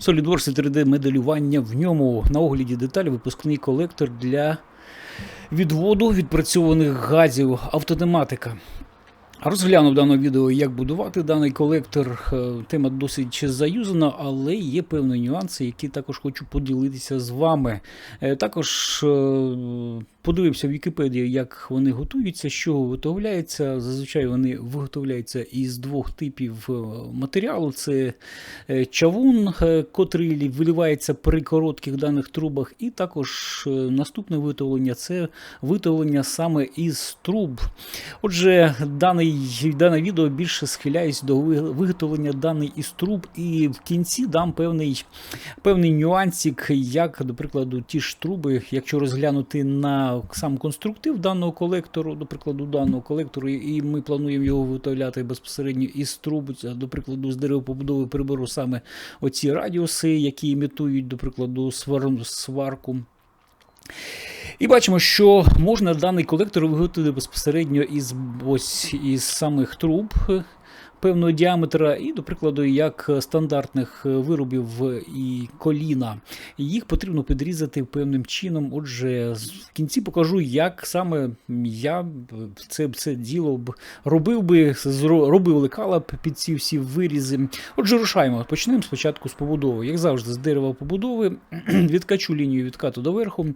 SolidWorks 3D-моделювання в ньому. На огляді деталі випускний колектор для відводу відпрацьованих газів автотематика. Розглянув дане відео, як будувати даний колектор. Е, Тема досить заюзана, але є певні нюанси, які також хочу поділитися з вами. Е, Також е, подивився в Вікіпедії, як вони готуються, з чого виготовляється. Зазвичай вони виготовляються із двох типів матеріалу: це чавун, котрий виливається при коротких даних трубах, і також наступне виготовлення це виготовлення саме із труб. Отже, даний, дане відео більше схиляюсь до виготовлення даний із труб, і в кінці дам певний, певний нюансик, як, до прикладу, ті ж труби, якщо розглянути на сам конструктив даного колектору, до прикладу, даного колектору, і ми плануємо його виготовляти безпосередньо із труб, до прикладу, з деревопобудови приберу саме оці радіуси, які імітують, до прикладу, свар- сварку. І бачимо, що можна даний колектор виготовити безпосередньо із ось із самих труб певного діаметра, і, до прикладу, як стандартних е, виробів і коліна. Їх потрібно підрізати певним чином. Отже, в кінці покажу, як саме я це, це діло б робив би, робив лекала б під ці всі вирізи. Отже, рушаємо. Почнемо спочатку з побудови. Як завжди, з дерева побудови, відкачу лінію відкату до верху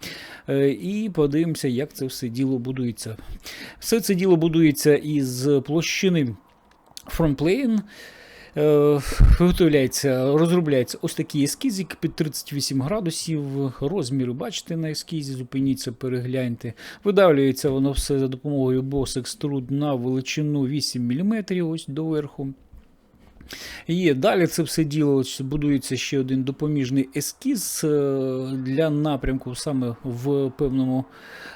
е, і подивимося, як це все діло будується. Все це діло будується із площини фронтплейн. Е, Виготовляється, розробляється ось такий ескізик під 38 градусів. Розміри бачите на ескізі, зупиніться, перегляньте. Видавлюється воно все за допомогою Boss Extrude на величину 8 мм ось доверху. Є. Далі це все діло будується ще один допоміжний ескіз е, для напрямку саме в певному е,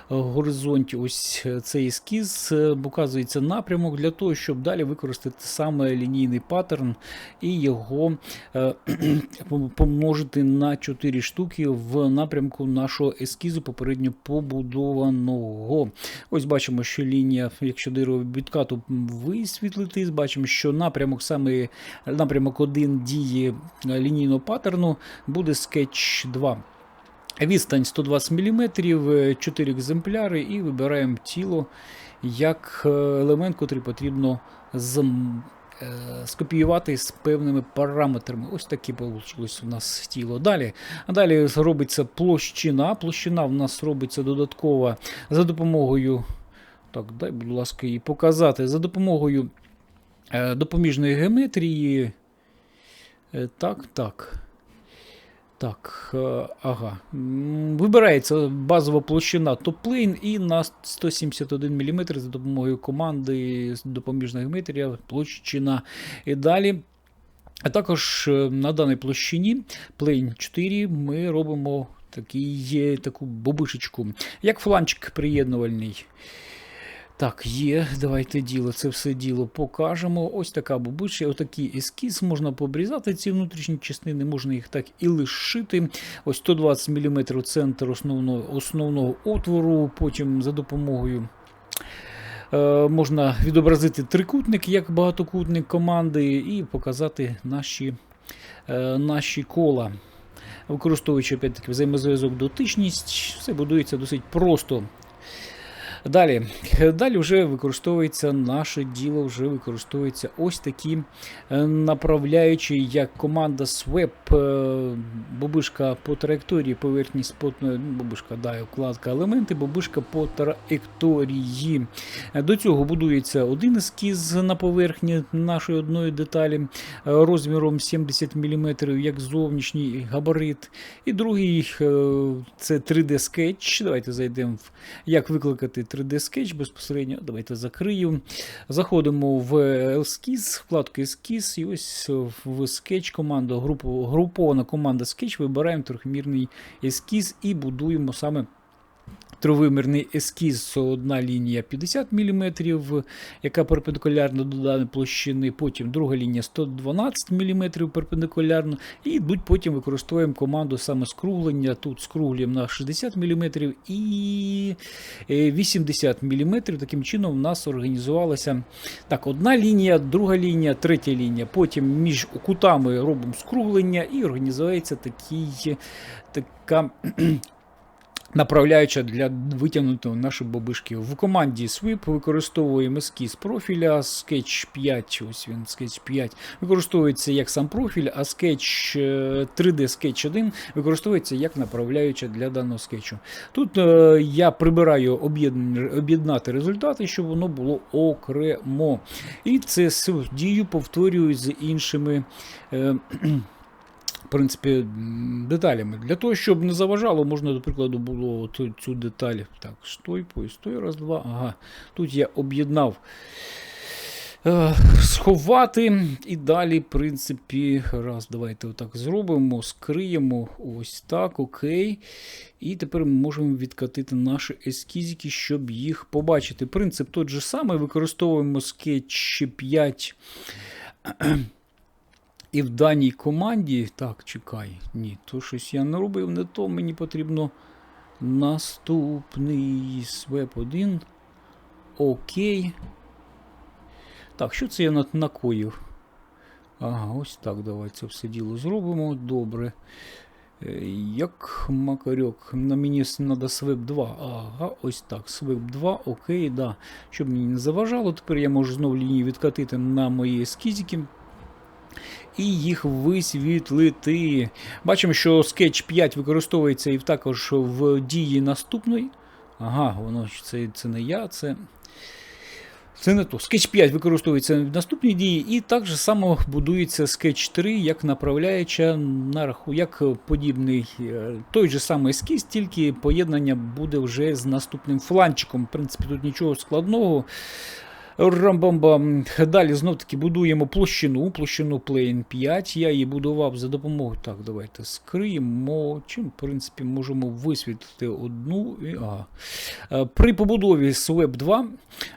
горизонті. Ось е, цей ескіз показується напрямок для того, щоб далі використати саме лінійний паттерн і його помножити на 4 штуки в напрямку нашого ескізу попередньо побудованого. Ось бачимо, що лінія, якщо дерево відкату висвітлити, бачимо, що напрямок саме напрямок 1 дії е, лінійного паттерну буде скетч 2. Відстань 120 мм, 4 екземпляри, і вибираємо тіло як е, елемент, який потрібно з, е, скопіювати з певними параметрами. Ось таке вийшло у нас тіло. Далі, далі робиться площина. Площина в нас робиться додаткова за допомогою. Так, дай, будь ласка, її показати. За допомогою допоміжної геометрії. Е, так, так. Так, е, ага. Вибирається базова площина топ-плейн і на 171 мм за допомогою команди допоміжна геометрія площина. І далі. А також е, на даній площині Plane 4 ми робимо такий, е, таку бобишечку, як фланчик приєднувальний. Так, є, давайте діло, це все діло покажемо. Ось така бабуча, отакий ескіз. Можна пообрізати ці внутрішні частини, можна їх так і лишити. Ось 120 мм центр основного, основного отвору. Потім за допомогою е, можна відобразити трикутник як багатокутник команди і показати наші, е, наші кола. Використовуючи опять-таки взаємозв'язок дотичність, все будується досить просто. Далі, далі вже використовується наше діло, вже використовується ось такі е, направляючі, як команда Swap, бобишка по траєкторії, поверхність по ну, бобишка, да, вкладка елементи, бобишка по траєкторії. До цього будується один ескіз на поверхні нашої одної деталі е, розміром 70 мм, як зовнішній габарит. І другий е, це 3D скетч. Давайте зайдемо в як викликати 3D скетч безпосередньо. Давайте закрию. Заходимо в ескіз, вкладку ескіз, і ось в скетч команду, групу, групована команда Sketch. Вибираємо трьохмірний ескіз і будуємо саме Тривимірний ескіз одна лінія 50 мм, яка перпендикулярна до даної площини, потім друга лінія 112 мм перпендикулярно, і йдуть потім використовуємо команду саме скруглення. Тут скруглюємо на 60 мм і е, 80 мм. Таким чином у нас організувалася так, одна лінія, друга лінія, третя лінія. Потім між кутами робимо скруглення і організується такий, така направляюча для витягнутого нашої бабишки. В команді Sweep використовуємо ескіз профіля, Sketch 5, ось він, Sketch 5, використовується як сам профіль, а Sketch е, 3D Sketch 1 використовується як направляюча для даного скетчу. Тут е, я прибираю об'єднати результати, щоб воно було окремо. І це дію повторюю з іншими. Е, в принципі, деталями. Для того, щоб не заважало, можна, до прикладу, було цю деталь. Так, стой, поїзд, стой, раз, два. Ага. Тут я об'єднав. е, Сховати і далі, в принципі, раз, давайте отак зробимо, скриємо ось так, окей. І тепер ми можемо відкатити наші ескізики, щоб їх побачити. Принцип той же самий, використовуємо Sketch 5 і в даній команді. Так, чекай. Ні, то щось я не робив, не то мені потрібно наступний свеп 1. Окей. Так, що це я на- накоїв? Ага, ось так. Давай це все діло зробимо. Добре. Е, Як макарьок, на мені треба свеп 2. Ага, ось так. Свеп 2, окей, да. Щоб мені не заважало, тепер я можу знову лінію відкатити на мої ескізики і їх висвітлити. Бачимо, що Sketch 5 використовується і також в дії наступної. Ага, воно це, це не я, це. Це не то. Sketch 5 використовується в наступній дії, і так же само будується Sketch 3 як направляюча на як подібний е, той же самий ескіз, тільки поєднання буде вже з наступним фланчиком. В принципі, тут нічого складного. Рамбамбам. Далі знов таки будуємо площину, площину Plane 5. Я її будував за допомогою. Так, давайте скриємо. Чим, в принципі, можемо висвітлити одну. Ага. Е, При побудові Sweb 2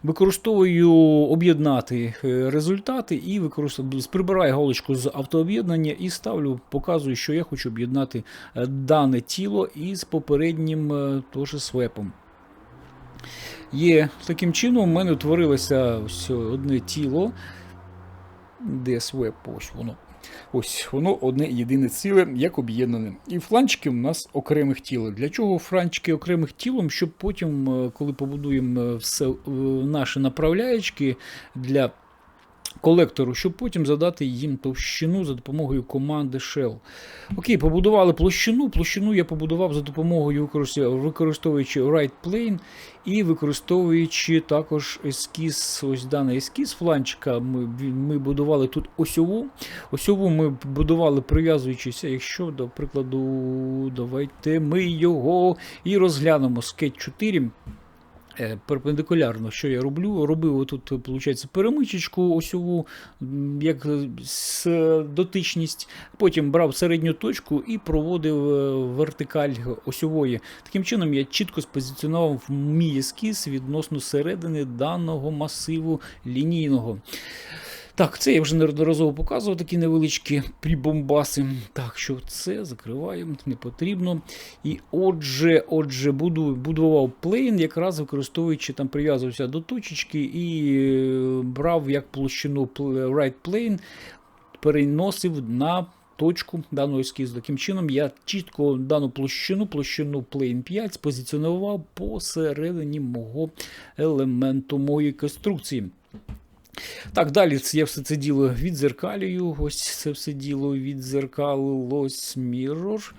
використовую об'єднати е, результати і використовую, прибираю галочку з автооб'єднання і ставлю, показую, що я хочу об'єднати е, дане тіло із попереднім теж свепом. Є таким чином, у мене утворилося ось одне тіло. Свеп, ось воно. Ось воно одне єдине ціле, як об'єднане. І фланчики у нас окремих тіл. Для чого фланчики окремих тілом? Щоб потім, е, коли побудуємо е, все е, наші направляючки для колектору, щоб потім задати їм товщину за допомогою команди Shell. Окей, побудували площину. Площину я побудував за допомогою використовуючи- right plane і використовуючи також ескіз, ось даний ескіз фланчика. Ми, ми будували тут осьову. Осьову ми будували прив'язуючися, якщо, до прикладу, давайте ми його і розглянемо скетч 4. Е, Перпендикулярно, що я роблю? Робив отут, виходить, перемичечку осьову, як дотичність. Потім брав середню точку і проводив е, вертикаль осьової. Таким чином я чітко спозиціонував мій ескіз відносно середини даного масиву лінійного. Так, це я вже неодноразово показував такі невеличкі прибомбаси. Так, що це закриваємо, не потрібно. І отже, отже, буду, будував плейн, якраз використовуючи там, прив'язувався до точечки і е, брав як площину right plane, переносив на точку даного ескізу. Таким чином, я чітко дану площину, площину Plane 5 спозиціонував посередині мого елементу моєї конструкції. Так, далі я все це діло відзеркалюю. Ось це все діло відзеркалилось Mirror.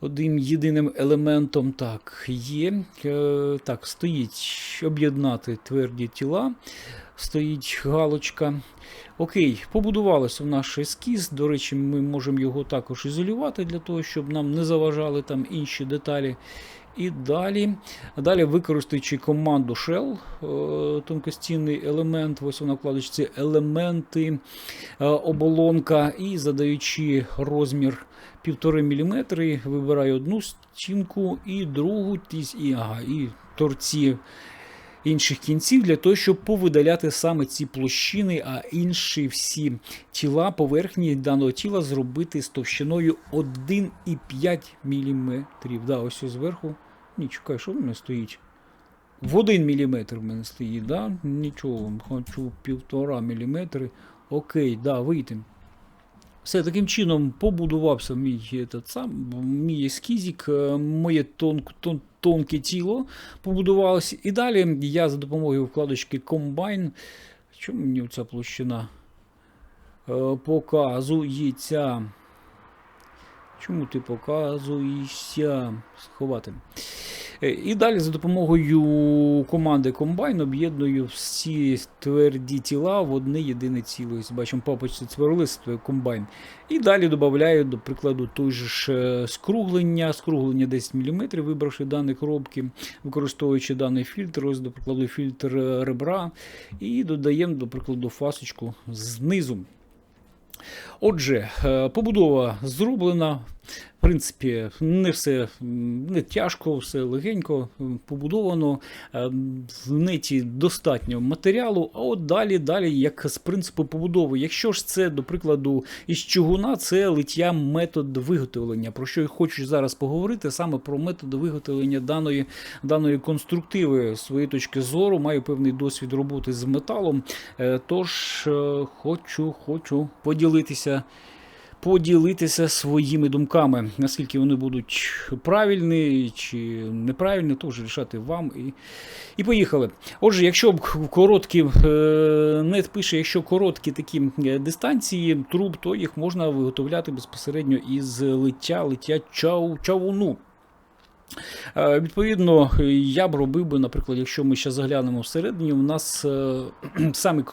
Одним єдиним елементом так є. Е, так, стоїть об'єднати тверді тіла. Стоїть галочка. Окей, побудувалося в наш ескіз. До речі, ми можемо його також ізолювати для того, щоб нам не заважали там інші деталі. І далі, далі використаючи команду Shell, е, тонкостінний елемент, ось вона вкладочці елементи, е, оболонка, і задаючи розмір 1,5 мм, вибираю одну стінку і другу, і, ага, і торці інших кінців для того, щоб повидаляти саме ці площини, а інші всі тіла, поверхні даного тіла зробити з товщиною 1,5 мм. Да, ось зверху. Ні, чекай, що в мене стоїть? В 1 мм в мене стоїть, да? Нічого, хочу 1,5 мм. Окей, да, вийти. Все таким чином побудувався мій, этот сам, мій ескізик, е, моє тон, тон, тонке тіло побудувалося. І далі я за допомогою вкладочки Combine. Чому мені ця площина е, показується? Чому ти показуєшся? Сховати. Е, І далі за допомогою команди Combine об'єдную всі тверді тіла в одне єдине ціле. Ось Бачимо папочці цверлистої Combine. І далі додаю, до прикладу, той же е, скруглення, скруглення 10 мм, вибравши дані коробки, використовуючи даний фільтр, ось, до прикладу, фільтр е, ребра, і додаємо, до прикладу, фасочку знизу. Отже, е, побудова зроблена. В принципі, не все не тяжко, все легенько побудовано. Е, В неті достатньо матеріалу. А от далі, далі, як з принципу побудови. Якщо ж це, до прикладу, із чугуна, це лиття метод виготовлення. Про що я хочу зараз поговорити саме про метод виготовлення даної, даної конструктиви. З своєї точки зору, маю певний досвід роботи з металом. Е, Тож хочу, хочу поділитися поділитися своїми думками, наскільки вони будуть правильні чи неправильні, то вже рішати вам і, і поїхали. Отже, якщо короткі е, нет пише, якщо короткі такі е, дистанції труб, то їх можна виготовляти безпосередньо із лиття, лиття чав, чавуну. Е, Відповідно, я б робив би, наприклад, якщо ми ще заглянемо всередині, у нас е, самі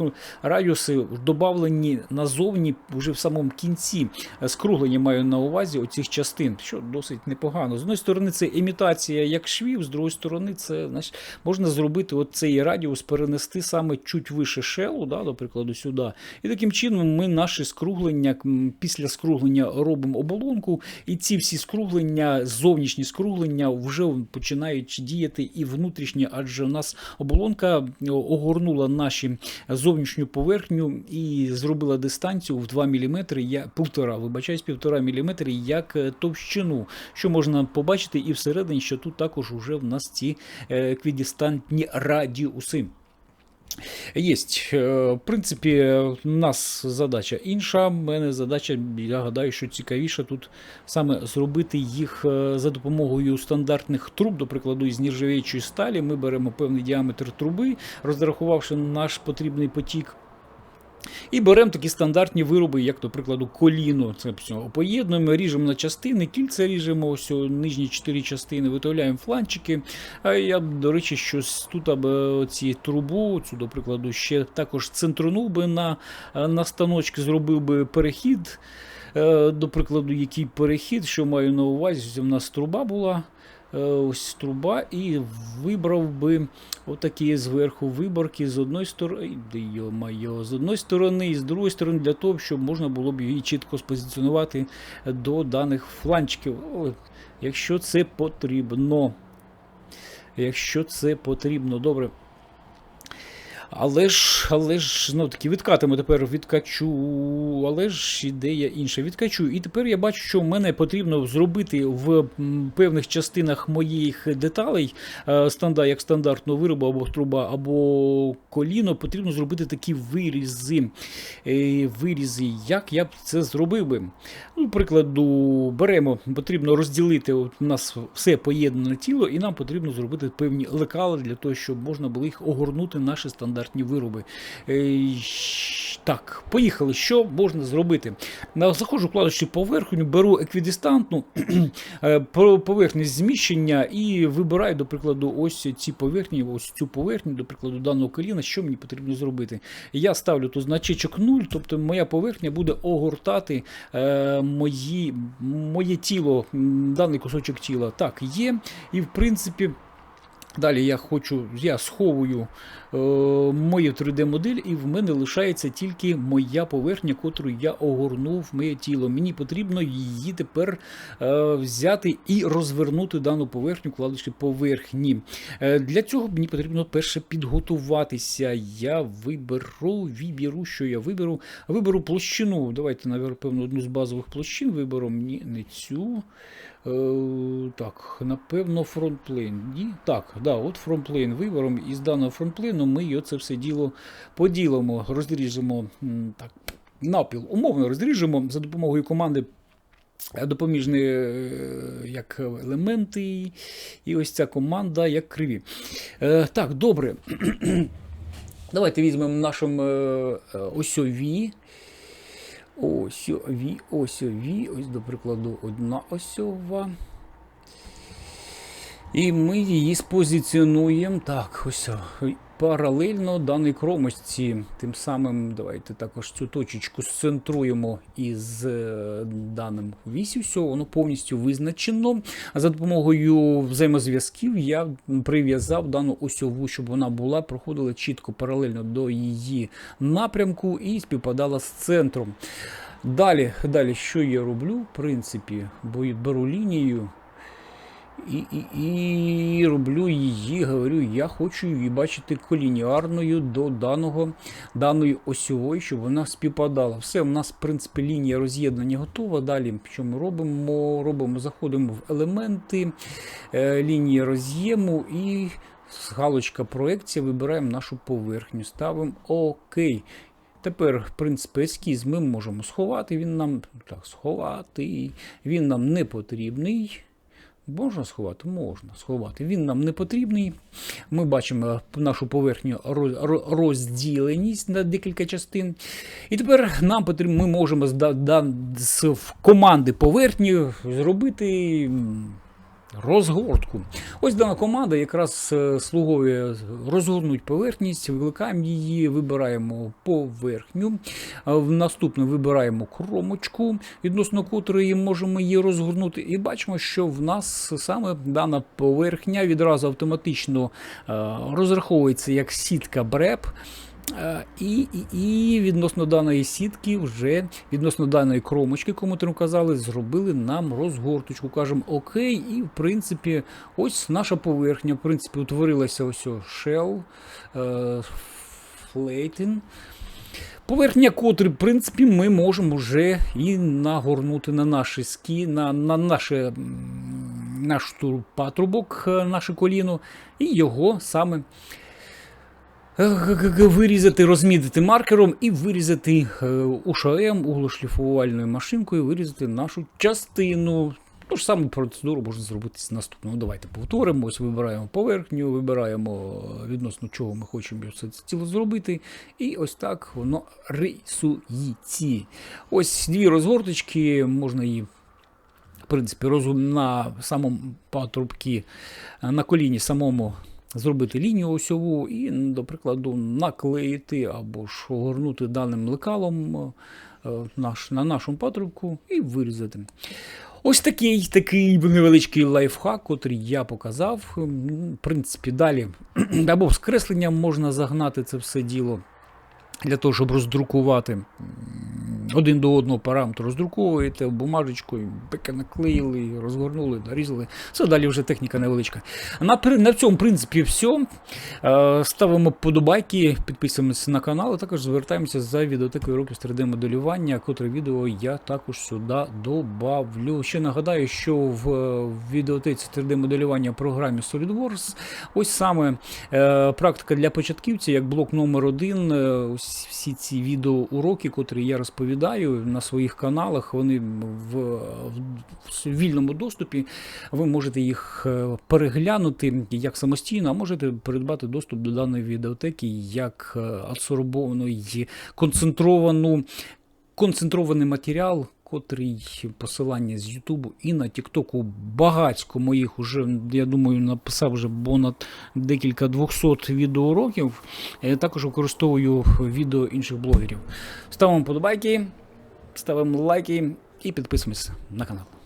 радіуси додавлені назовні вже в самому кінці. Е, Скруглення маю на увазі оцих частин, що досить непогано. З однієї сторони, це імітація як швів, з другої сторони, це значить, можна зробити от цей радіус, перенести саме чуть вище шелу, да, до прикладу, сюди. І таким чином ми наші скруглення, після скруглення робимо оболонку, і ці всі скруглення, зовнішні скруглення вже починають діяти і внутрішні, адже у нас оболонка огорнула наші зовнішню поверхню і зробила дистанцію в 2 мм, я, півтора, вибачаюсь, півтора мм як е, товщину, що можна побачити і всередині, що тут також вже в нас ці е, еквідистантні радіуси. Єсть. Е, В принципі, у нас задача інша. У мене задача, я гадаю, що цікавіше тут саме зробити їх е, за допомогою стандартних труб, до прикладу, із нержавіючої сталі. Ми беремо певний діаметр труби, розрахувавши наш потрібний потік. І беремо такі стандартні вироби, як, до прикладу, коліно. Це поєднуємо, ріжемо на частини, кільця ріжемо, ось нижні чотири частини, виготовляємо фланчики. А я, до речі, щось тут ці трубу, цю, до прикладу, ще також центрунув би на, на станочки, зробив би перехід. Е, До прикладу, який перехід, що маю на увазі, у нас труба була. Е, Ось труба, і вибрав би отакі зверху виборки з одної сторони, з одної сторони і з другої сторони, для того, щоб можна було б її чітко спозиціонувати до даних фланчиків. Якщо це потрібно. Якщо це потрібно, добре. Але ж, але ж, ну таки відкатимо тепер відкачу, але ж ідея інша. Відкачу. І тепер я бачу, що мене потрібно зробити в певних частинах моїх деталей, е, станда, як стандартного виробу, або труба, або коліно, потрібно зробити такі вирізи. Е, Вирізи. Як я б це зробив би? Ну, прикладу, беремо, потрібно розділити от у нас все поєднане тіло, і нам потрібно зробити певні лекала для того, щоб можна було їх огорнути наші стандартні стандартні вироби. Е, Так, поїхали. Що можна зробити? Заходжу вкладачі поверхню, беру еквідистантну е, поверхність зміщення і вибираю, до прикладу, ось ці поверхні, ось цю поверхню, до прикладу, даного коліна, що мені потрібно зробити. Я ставлю тут значечок 0, тобто моя поверхня буде огортати е, мої, моє тіло, даний кусочок тіла. Так, є. І в принципі. Далі я хочу, я сховую е, мою 3D-модель, і в мене лишається тільки моя поверхня, котру я огорнув моє тіло. Мені потрібно її тепер е, взяти і розвернути дану поверхню, вкладочки поверхні. Е, для цього мені потрібно перше підготуватися. Я виберу, виберу, що я виберу. Виберу площину. Давайте, напевно, одну з базових площин виберу. Ні, не цю. Е, так, напевно, фронтплейн. Ні? Так, да, от фронтплейн виберемо. І з даного фронтплейну ми це все діло поділимо, розріжемо так, напіл. Умовно розріжемо за допомогою команди. е, Допоміжні е, як елементи, і ось ця команда як криві. Так, добре. Давайте візьмемо нашому е, осьові. Осьові, осьові, ось, до прикладу, одна осьова. І ми її спозиціонуємо так, ось паралельно даній кромочці. Тим самим давайте також цю точечку сцентруємо із е, даним вісю. Все, воно повністю визначено. А за допомогою взаємозв'язків я прив'язав дану осьову, щоб вона була, проходила чітко паралельно до її напрямку і співпадала з центром. Далі, далі, що я роблю? В принципі, бо беру лінію і, і, і роблю її, говорю, я хочу її бачити колініарною до даного, даної осьової, щоб вона співпадала. Все, у нас, в принципі, лінія роз'єднання готова. Далі, що ми робимо? Робимо, заходимо в елементи, е, лінії роз'єму і з галочка проекція вибираємо нашу поверхню. Ставимо ОК. Тепер, в принципі, ескіз ми можемо сховати. Він нам так, сховати. Він нам не потрібний. Можна сховати? Можна сховати. Він нам не потрібний. Ми бачимо нашу поверхню розділеність на декілька частин. І тепер нам потрібно, ми можемо з, команди поверхні зробити розгортку. Ось дана команда якраз е, слуговує розгорнуть поверхність, викликаємо її, вибираємо поверхню. А в наступне вибираємо кромочку, відносно котрої можемо її розгорнути. І бачимо, що в нас саме дана поверхня відразу автоматично е, розраховується як сітка бреп. Е, І, і, і відносно даної сітки, вже відносно даної кромочки, кому ми казали, зробили нам розгорточку. Кажемо окей, і в принципі, ось наша поверхня. В принципі, утворилася ось shell, е, флейтин. Поверхня, котрі, в принципі, ми можемо вже і нагорнути на наші скі, на, на наше, наш патрубок, е, наше коліно, і його саме вирізати, розмітити маркером і вирізати е, УШМ, углошліфувальною машинкою, вирізати нашу частину. Ту ж саму процедуру можна зробити з наступного. Давайте повторимо. Ось вибираємо поверхню, вибираємо е, відносно чого ми хочемо це тіло зробити. І ось так воно рисується. Ось дві розгорточки, можна її. В принципі, розум на самому патрубці, е, на коліні самому зробити лінію осьову і, до прикладу, наклеїти або ж огорнути даним лекалом е, наш, на нашому патрубку і вирізати. Ось такий такий невеличкий лайфхак, котрий я показав. В принципі, далі або з можна загнати це все діло для того, щоб роздрукувати один до одного параметру роздруковуєте бумажечкою, пеке наклеїли, розгорнули, нарізали. Все далі вже техніка невеличка. На, на цьому, в принципі, все. Ставимо подобайки, підписуємося на канал, а також звертаємося за відеотекою уроків з 3D-моделювання, котре відео я також сюди добавлю. Ще нагадаю, що в відеотеці 3D-моделювання програмі SolidWorks ось саме е, практика для початківців, як блок номер один. е, Ось всі ці відеоуроки, котрі я розповідаю. Викидаю на своїх каналах. Вони в, в вільному доступі. Ви можете їх е, переглянути як самостійно, а можете придбати доступ до даної відеотеки як е, адсорбовану і концентровану, концентрований матеріал. Котрий посилання з Ютубу і на Тіктоку багацько моїх уже, я думаю, написав вже понад декілька двохсот відеоуроків. Я також використовую відео інших блогерів. Ставимо подобайки, ставимо лайки і підписуємося на канал.